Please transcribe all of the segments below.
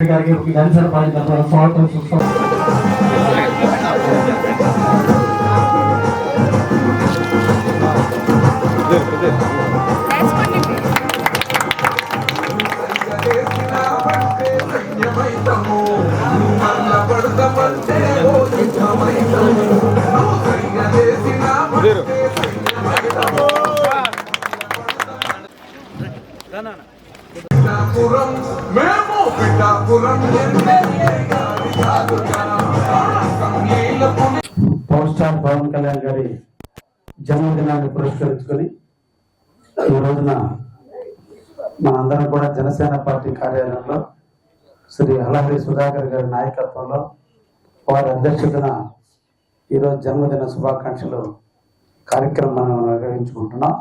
గారికి జనసేన పార్టీ తరఫున స్వాగతం సుస్వాగతం పిఠాపురం గారి జన్మదినాన్ని పురస్కరించుకొని ఈ రోజున అందరం కూడా జనసేన పార్టీ కార్యాలయంలో శ్రీ హలహరి సుధాకర్ గారి నాయకత్వంలో వారి అధ్యక్షతన ఈరోజు జన్మదిన శుభాకాంక్షలు కార్యక్రమం మనం నిర్వహించుకుంటున్నాం.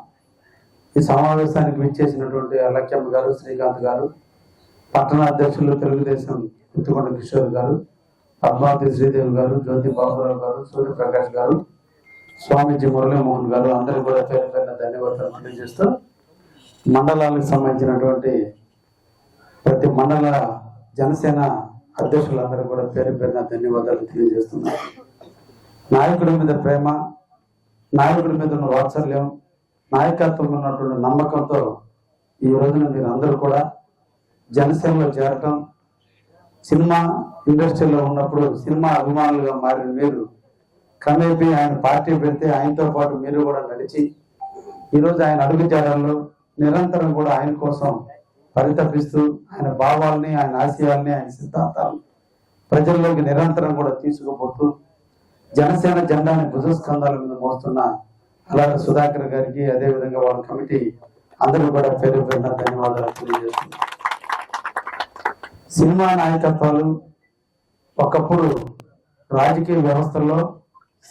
ఈ సమావేశానికి విచ్చేసినటువంటి అలక్యమ్మ గారు శ్రీకాంత్ గారు పట్టణ అధ్యక్షులు తెలుగుదేశం కుత్తుకొండ కిషోర్ గారు పద్మావతి శ్రీదేవి గారు జ్యోతి బాబురావు గారు సూర్యప్రకాష్ గారు స్వామీజీ మురళీమోహన్ గారు అందరూ కూడా పేరు పేరున ధన్యవాదాలు తెలియజేస్తూ మండలాలకు సంబంధించినటువంటి ప్రతి మండల జనసేన అధ్యక్షులందరూ కూడా పేరు పేరున ధన్యవాదాలు తెలియజేస్తున్నారు. నాయకుడి మీద ప్రేమ నాయకుడి మీద ఉన్న వాత్సల్యం నాయకత్వం ఉన్నటువంటి నమ్మకంతో ఈ రోజున మీరు అందరూ కూడా జనసేనలో చేరటం సినిమా ఇండస్ట్రీలో ఉన్నప్పుడు సినిమా అభిమానులుగా మారిన మీరు క్రమేపీ ఆయన పార్టీ పెడితే ఆయనతో పాటు మీరు కూడా నడిచి ఈరోజు ఆయన అడుగుజాడల్లో నిరంతరం కూడా ఆయన కోసం పరితపిస్తూ ఆయన భావాల్ని ఆయన ఆశయాల్ని ఆయన సిద్ధాంతాలను ప్రజల్లోకి నిరంతరం కూడా తీసుకుపోతూ జనసేన జెండాని భుజస్కంధాల మీద మోస్తున్న అలాగే సుధాకర్ గారికి అదే విధంగా వాళ్ళ కమిటీ అందరూ కూడా పేరు పేరున ధన్యవాదాలు తెలియజేస్తున్నారు సినిమా నాయకత్వాలు ఒకప్పుడు రాజకీయ వ్యవస్థల్లో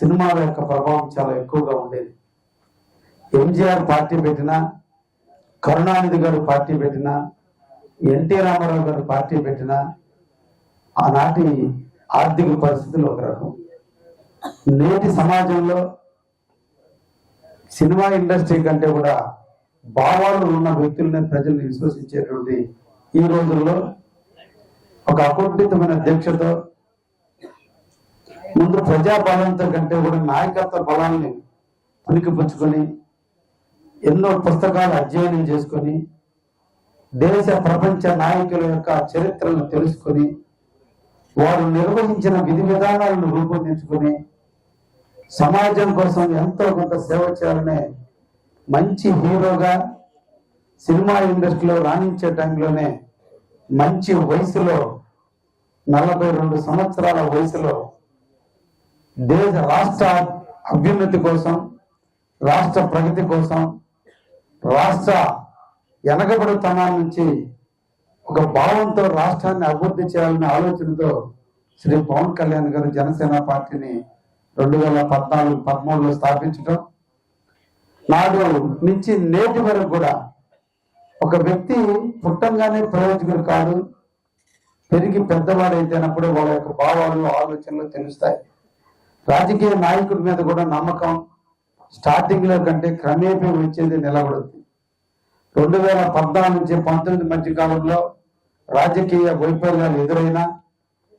సినిమాల యొక్క ప్రభావం చాలా ఎక్కువగా ఉండేది. ఎంజిఆర్ పార్టీ పెట్టినా కరుణానిధి గారు పార్టీ పెట్టినా ఎన్టీ రామారావు గారు పార్టీ పెట్టినా ఆనాటి ఆర్థిక పరిస్థితులు ఒక రకం. నేటి సమాజంలో సినిమా ఇండస్ట్రీ కంటే కూడా భావాలు ఉన్న వ్యక్తులని ప్రజల్ని విశ్వసించేటువంటి ఈ రోజుల్లో ఒక అకుంఠితమైన దీక్షతో ముందు ప్రజా బలంతో కంటే కూడా నాయకత్వ బలాన్ని పుణికిపుచ్చుకొని ఎన్నో పుస్తకాలు అధ్యయనం చేసుకొని దేశ ప్రపంచ నాయకుల యొక్క చరిత్రను తెలుసుకొని వారు నిర్వహించిన విధి విధానాలను రూపొందించుకొని సమాజం కోసం ఎంతో కొంత సేవ చేయాలనే మంచి హీరోగా సినిమా ఇండస్ట్రీలో రాణించే టైంలోనే మంచి వయసులో నలభై రెండు సంవత్సరాల వయసులో దేశ రాష్ట్ర అభ్యున్నతి కోసం రాష్ట్ర ప్రగతి కోసం రాష్ట్ర వెనకబడితనాల నుంచి ఒక భావంతో రాష్ట్రాన్ని అభివృద్ధి చేయాలనే ఆలోచనతో శ్రీ పవన్ కళ్యాణ్ గారు జనసేన పార్టీని రెండు వేల పద్నాలుగు పదమూడులో స్థాపించడం నాడు నుంచి నేటి వరకు కూడా ఒక వ్యక్తి పుట్టంగానే ప్రయోజకుడు కాదు పెరిగి పెద్దవాడైతేనప్పుడు వాళ్ళ యొక్క భావాలు ఆలోచనలు తెలుస్తాయి. రాజకీయ నాయకుడి మీద కూడా నమ్మకం స్టార్టింగ్లో కంటే క్రమేపీ వచ్చేది నిలబడుద్ది రెండు వేల పద్నాలుగు నుంచి పంతొమ్మిది మధ్య కాలంలో రాజకీయ వైఫల్యాలు ఎదురైనా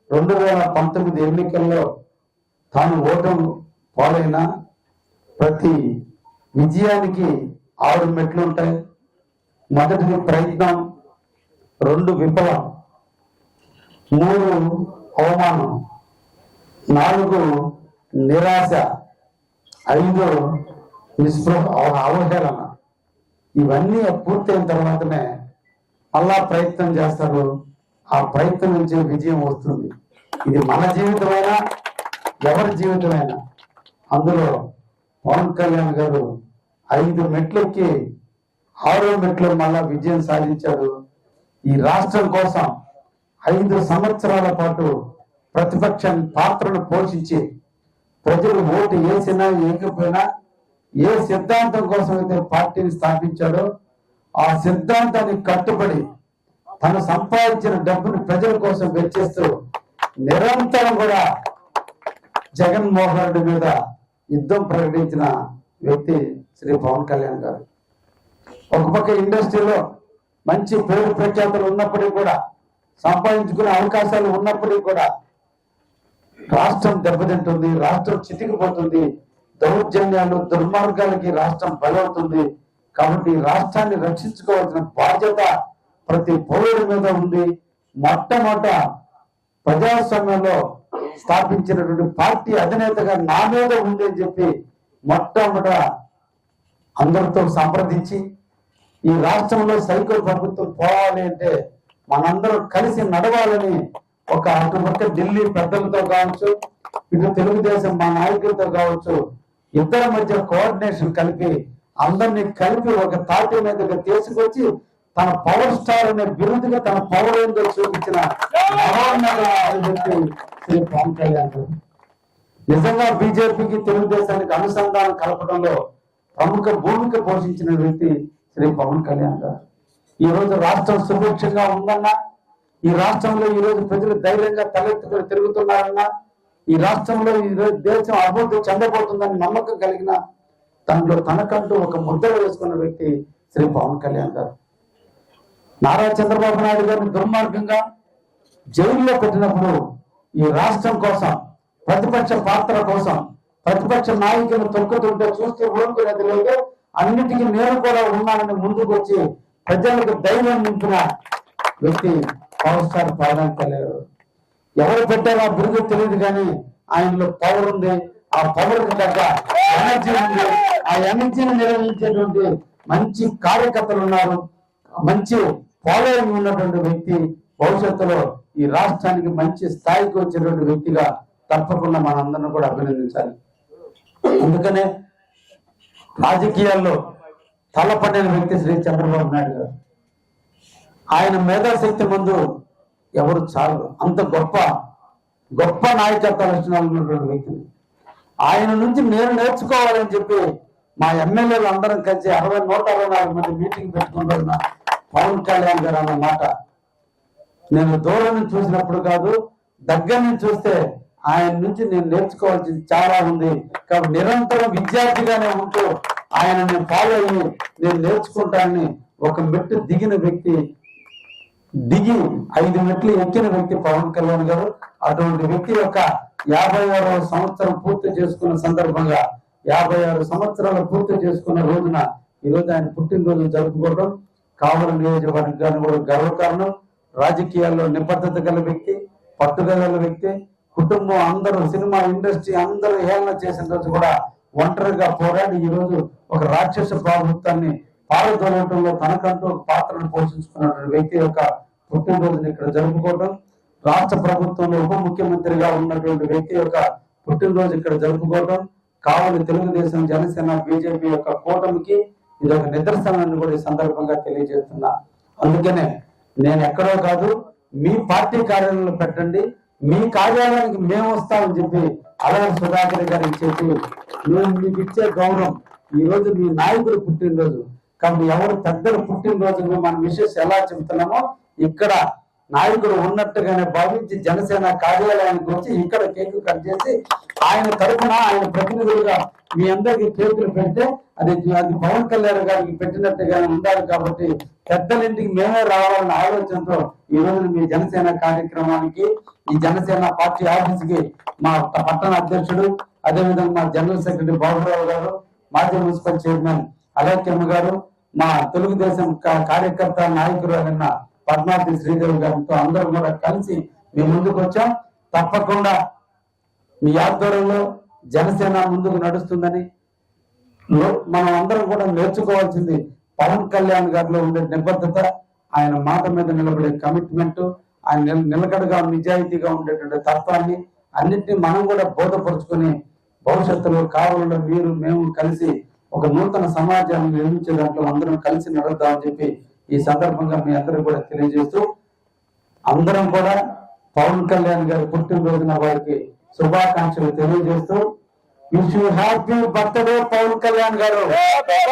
రెండు వేల పంతొమ్మిది ఎన్నికల్లో తాను ఓటం పాలైన ప్రతి విజయానికి ఆరు మెట్లు ఉంటాయి. మొదటిది ప్రయత్నం రెండు విఫలం మూడు అవమానం నాలుగు నిరాశ ఐదు నిస్పృహ అవహేళన. ఇవన్నీ పూర్తయిన తర్వాతనే మళ్ళా ప్రయత్నం చేస్తారు ఆ ప్రయత్నం నుంచి విజయం వస్తుంది. ఇది మన జీవితమైనా ఎవరి జీవితమైనా. అందులో పవన్ కళ్యాణ్ గారు ఐదు మెట్లెక్కి ఆరో మెట్లు మళ్ళా విజయం సాధించారు ఈ రాష్ట్రం కోసం ఐదు సంవత్సరాల పాటు ప్రతిపక్ష పాత్రను పోషించి ప్రజలు ఓటు వేసినా వేయకపోయినా ఏ సిద్ధాంతం కోసం అయితే పార్టీని స్థాపించాడో ఆ సిద్ధాంతానికి కట్టుబడి తను సంపాదించిన డబ్బును ప్రజల కోసం వెచ్చిస్తూ నిరంతరం కూడా జగన్మోహన్ రెడ్డి మీద యుద్ధం ప్రకటించిన వ్యక్తి శ్రీ పవన్ కళ్యాణ్ గారు. ఒక పక్క ఇండస్ట్రీలో మంచి పేరు ప్రఖ్యాతులు ఉన్నప్పటికీ కూడా సంపాదించుకునే అవకాశాలు ఉన్నప్పటికీ కూడా రాష్ట్రం దెబ్బతింటుంది రాష్ట్రం చితికిపోతుంది దౌర్జన్యాలు దుర్మార్గాలకి రాష్ట్రం బలవుతుంది. కాబట్టి రాష్ట్రాన్ని రక్షించుకోవాల్సిన బాధ్యత ప్రతి పౌరుడి మీద ఉంది. మొట్టమొదట ప్రజాస్వామ్యంలో స్థాపించినటువంటి పార్టీ అధినేతగా నా మీద ఉంది అని చెప్పి మొట్టమొదట అందరితో సంప్రదించి ఈ రాష్ట్రంలో సైకిల్ ప్రభుత్వం పోవాలి అంటే మనందరం కలిసి నడవాలని ఒక అటుపక్క ఢిల్లీ పెద్దలతో కావచ్చు ఇటు తెలుగుదేశం మా నాయకులతో కావచ్చు ఇద్దరి మధ్య కోఆర్డినేషన్ కలిపి అందరినీ కలిపి ఒక తాటి మీదకి తీసుకొచ్చి తన పవర్ స్టార్ అనే బిరుదుగా తన పవర్ ఏందో చూపించిన శ్రీ పవన్ కళ్యాణ్ నిజంగా బీజేపీకి తెలుగుదేశానికి అనుసంధానం కలపడంలో ప్రముఖ భూమిక పోషించిన వ్యక్తి శ్రీ పవన్ కళ్యాణ్ గారు. ఈ రోజు రాష్ట్రం సుభిక్షంగా ఉందన్నా ఈ రాష్ట్రంలో ఈ రోజు ప్రజలు ధైర్యంగా తలెత్తుకొని తిరుగుతున్నారన్నా ఈ రాష్ట్రంలో ఈ రోజు దేశం అభివృద్ధి చెందబోతుందని నమ్మకం కలిగిన దాంట్లో తనకంటూ ఒక ముద్ర వేసుకున్న వ్యక్తి శ్రీ పవన్ కళ్యాణ్ గారు. నారా చంద్రబాబు నాయుడు గారిని దుర్మార్గంగా జైల్లో పెట్టినప్పుడు ఈ రాష్ట్రం కోసం ప్రతిపక్ష పాత్ర కోసం ప్రతిపక్ష నాయకులు తొక్కుతుంటే చూస్తే ఊరుకునేది లేదు. అన్నిటికీ నేను కూడా ఉన్నానని ముందుకు వచ్చి ప్రజలకు ధైర్యం నింపిన వ్యక్తి పవర్ స్టార్ పవన్ కళ్యాణ్ ఎవరు పెట్టారో ఆ బిరుదు తెలియదు కానీ ఆయనలో పవర్ ఉంది. ఆ పవర్ తగ్గ ఎనర్జీ ఉంది. ఆ ఎనర్జీని నిర్వహించేటువంటి మంచి కార్యకర్తలు ఉన్నారు. మంచి ఫాలోయింగ్ ఉన్నటువంటి వ్యక్తి భవిష్యత్తులో ఈ రాష్ట్రానికి మంచి స్థాయికి వచ్చేటువంటి వ్యక్తిగా తప్పకుండా మనందరం కూడా అభినందించాలి. అందుకనే రాజకీయాల్లో తలపడిన వ్యక్తి శ్రీ చంద్రబాబు నాయుడు గారు. ఆయన మేధాశక్తి ముందు ఎవరు చాలు అంత గొప్ప గొప్ప నాయకత్వ లక్షణాలు ఉన్నటువంటి వ్యక్తిని. ఆయన నుంచి నేను నేర్చుకోవాలని చెప్పి మా ఎమ్మెల్యేలు అందరం కలిసి అరవై నూట అరవై నాలుగు మంది మీటింగ్ పెట్టుకుంటున్న పవన్ కళ్యాణ్ గారు అన్న మాట. నేను దూరం నుంచి చూసినప్పుడు కాదు దగ్గర నుంచి చూస్తే ఆయన నుంచి నేను నేర్చుకోవాల్సింది చాలా ఉంది. కాబట్టి నిరంతరం విద్యార్థిగానే ఉంటూ ఆయన నేను ఫాలో అయ్యి నేను నేర్చుకుంటానని ఒక మెట్టు దిగిన వ్యక్తి దిగి ఐదు మెట్లు ఎక్కిన వ్యక్తి పవన్ కళ్యాణ్ గారు అటువంటి వ్యక్తి యొక్క యాభై ఆరవ సంవత్సరం పూర్తి చేసుకున్న సందర్భంగా యాభై ఆరు సంవత్సరాలు పూర్తి చేసుకున్న రోజున ఈ రోజు ఆయన పుట్టినరోజు జరుపుకోవడం కావలి నియోజకవర్గాన్ని కూడా గర్వకారణం. రాజకీయాల్లో నిబద్ధత గల వ్యక్తి పట్టుదల గల వ్యక్తి కుటుంబం అందరూ సినిమా ఇండస్ట్రీ అందరూ హేళన చేసిన రోజు కూడా ఒంటరిగా పోరాడి ఈ రోజు ఒక రాక్షస ప్రభుత్వాన్ని పాల్గొనడంలో తనకంటూ ఒక పాత్రను పోషించుకున్నటువంటి వ్యక్తి యొక్క పుట్టినరోజును ఇక్కడ జరుపుకోవడం రాష్ట్ర ప్రభుత్వంలో ఉప ముఖ్యమంత్రిగా ఉన్నటువంటి వ్యక్తి యొక్క పుట్టినరోజు ఇక్కడ జరుపుకోవడం కావలి తెలుగుదేశం జనసేన బీజేపీ యొక్క కూటమికి ఇది ఒక నిదర్శనాన్ని కూడా ఈ సందర్భంగా తెలియజేస్తున్నా. అందుకనే నేను ఎక్కడో కాదు మీ పార్టీ కార్యాలయంలో పెట్టండి మీ కార్యాలయానికి మేము వస్తామని చెప్పి అలవరి సుధాకర్ గారికి చెప్పి మేము మీకు ఇచ్చే గౌరవం. ఈ రోజు మీ నాయకుడు పుట్టినరోజు. కాబట్టి ఎవరు పెద్దలు పుట్టినరోజు మన విషయస్ ఎలా చెబుతున్నామో ఇక్కడ నాయకుడు ఉన్నట్టుగానే భావించి జనసేన కార్యాలయానికి వచ్చి ఇక్కడ కేక్ కట్ చేసి ఆయన తరఫున ఆయన ప్రతినిధులుగా మీ అందరికి కేకులు పెడితే అది అది పవన్ కళ్యాణ్ గారికి పెట్టినట్టుగానే ఉండాలి కాబట్టి పెద్దలింటికి మేమే రావాలన్న ఆలోచనతో ఈ రోజు మీ జనసేన కార్యక్రమానికి ఈ జనసేన పార్టీ ఆఫీస్కి మా పట్టణ అధ్యక్షుడు అదేవిధంగా మా జనరల్ సెక్రటరీ బాబురావు గారు మాజీ మున్సిపల్ చైర్మన్ అలక్యమ్మ గారు మా తెలుగుదేశం కా- కార్యకర్త నాయకురాలన్న పద్మావతి శ్రీదేవి గారితో అందరం కూడా కలిసి మీ ముందుకు వచ్చాం. తప్పకుండా మీ ఆధ్వర్యంలో జనసేన ముందుకు నడుస్తుందని లో- మనం అందరం కూడా నేర్చుకోవాల్సింది పవన్ కళ్యాణ్ గారిలో ఉండే నిబద్ధత ఆయన మాట మీద నిలబడే కమిట్మెంట్ ఆయన నిలకడగా నిజాయితీగా ఉండేటువంటి తత్వాన్ని అన్నింటినీ మనం కూడా బోధపరుచుకొని భవిష్యత్తులో కావాలలో మీరు మేము కలిసి ఒక నూతన సమాజాన్ని నిర్మించే దాంట్లో అందరం కలిసి నడుద్దామని చెప్పి ఈ సందర్భంగా మీ అందరూ కూడా తెలియజేస్తూ అందరం కూడా పవన్ కళ్యాణ్ గారి పుట్టినరోజున వారికి శుభాకాంక్షలు తెలియజేస్తూ wish you happy birthday Pawan Kalyan garu.